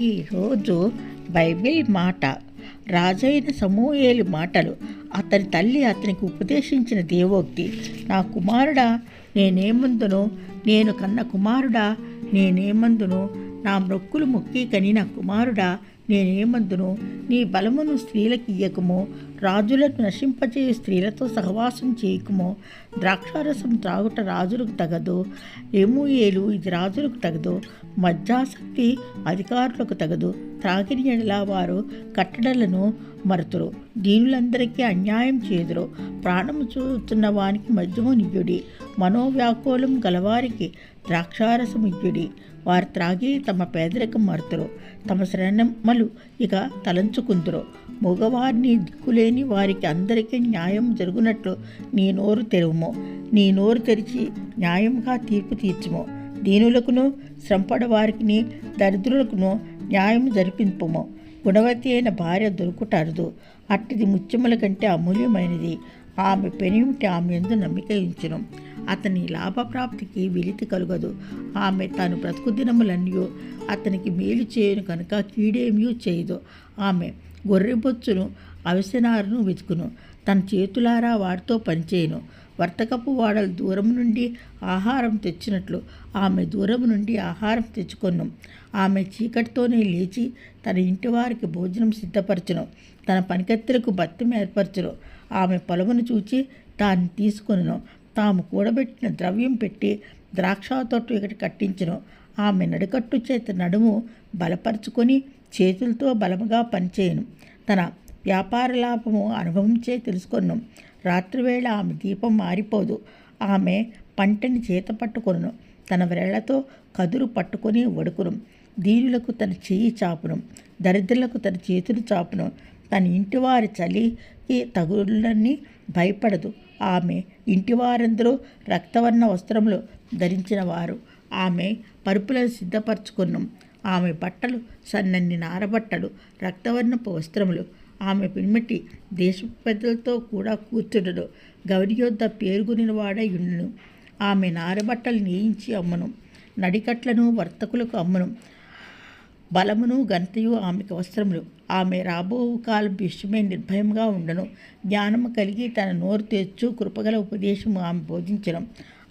ఈరోజు బైబిల్ మాట రాజైన సమూయేలు మాటలు. అతని తల్లి అతనికి ఉపదేశించిన దేవోక్తి. నా కుమారుడా నేనేమందును? నేను కన్న కుమారుడా నేనేమందును? నా మొక్కులు మొక్కి కని నా కుమారుడా నేనేమందును? నీ బలమును స్త్రీలకు ఇయ్యకము రాజులను నశింపచేయ స్త్రీలతో సహవాసం చేయకము. ద్రాక్షారసం త్రాగుట రాజులకు తగదు ఏమూయేలు ఇది రాజులకు తగదు మధ్యాసక్తి అధికారులకు తగదు. త్రాగిన ఎడల వారు కట్టడలను మరుతురు. దీనులందరికీ అన్యాయం చేదురు. ప్రాణము చూస్తున్న వానికి మద్యము నియ్యుడి మనోవ్యాకులం గలవారికి ద్రాక్షారసం ఇయ్యుడి వారు త్రాగి తమ పేదరికం మరుతురు. తమ శ్రమలు ఇక తలంచుకుందురు. మగవారిని దిక్కులేని వారికి అందరికీ న్యాయం జరుగునట్లు నీ నోరు తెరువుము. నీ నోరు తెరిచి న్యాయంగా తీర్పు తీర్చుము. దీనులకును శ్రమపడవారికి దరిద్రులకును న్యాయం జరిపింపుము. గుణవతి అయిన భార్య దొరుకుటారదు. అట్టిది ముత్యముల కంటే అమూల్యమైనది. ఆమె పెనిమిటి ఆమె ఎందు నమ్మిక ఉంచును అతని లాభప్రాప్తికి విలితి కలుగదు. ఆమె తాను బ్రతుకు దినములన్నీ అతనికి మేలు చేయను కనుక కీడేమీ చేయదు. ఆమె గొర్రెబొచ్చును అవిసెనారును వెతుకును. తన చేతులారా వాడితో పనిచేయను. వర్తకపు వాడలు దూరం నుండి ఆహారం తెచ్చినట్లు ఆమె దూరం నుండి ఆహారం తెచ్చుకొను ఆమె చీకటితోనే లేచి తన ఇంటి వారికి భోజనం సిద్ధపరచును. తన పనికత్తెలకు బత్తం ఏర్పరచును. ఆమె పొలమును చూచి దాన్ని తీసుకొనును. తాము కూడబెట్టిన ద్రవ్యం పెట్టి ద్రాక్ష తొట్టు ఇక్కడ కట్టించును. ఆమె నడుకట్టు చేత నడుము బలపరుచుకొని చేతులతో బలముగా పనిచేయను. తన వ్యాపార లాభము అనుభవించే తెలుసుకొను. రాత్రివేళ ఆమె దీపం మారిపోదు. ఆమె పంటని చేత పట్టుకొను. తన వ్రేళ్ళతో కదురు పట్టుకొని వడుకును. దీనులకు తన చెయ్యి చాపును. దరిద్రులకు తన చేతులు చాపును. తన ఇంటివారి చలికి తగులని భయపడదు. ఆమె ఇంటివారందరూ రక్తవర్ణ వస్త్రములు ధరించిన వారు ఆమె పరుపులను సిద్ధపరచుకున్నాం ఆమె బట్టలు సన్నన్ని నారబట్టలు రక్తవర్ణపు వస్త్రములు ఆమె పిమ్మటి దేశ పెద్దలతో కూడా కూర్చుండను గౌరియొద్ద పేరుగునిన వాడై ఉండును. ఆమె నారబట్టలు నేయించి అమ్మను. నడికట్లను వర్తకులకు అమ్మను. బలమును ఘనతయు ఆమెకు వస్త్రములు ఆమె రాబో కాలం విషయమే నిర్భయంగా ఉండను. జ్ఞానము కలిగి తన నోరు తెచ్చు కృపగల ఉపదేశము ఆమె బోధించడం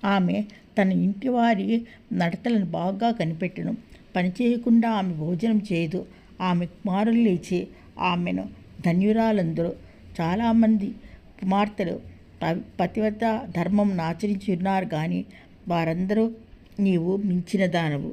ఆమె తన ఇంటి వారి నడతలను బాగా కనిపెట్టను. పని చేయకుండా ఆమె భోజనం చేయదు. ఆమె కుమారులు లేచి ఆమెను ధన్యురాలందరూ చాలామంది కుమార్తెలు పతివత ధర్మం ఆచరించి ఉన్నారు కానీ వారందరూ నీవు మించిన దానవు.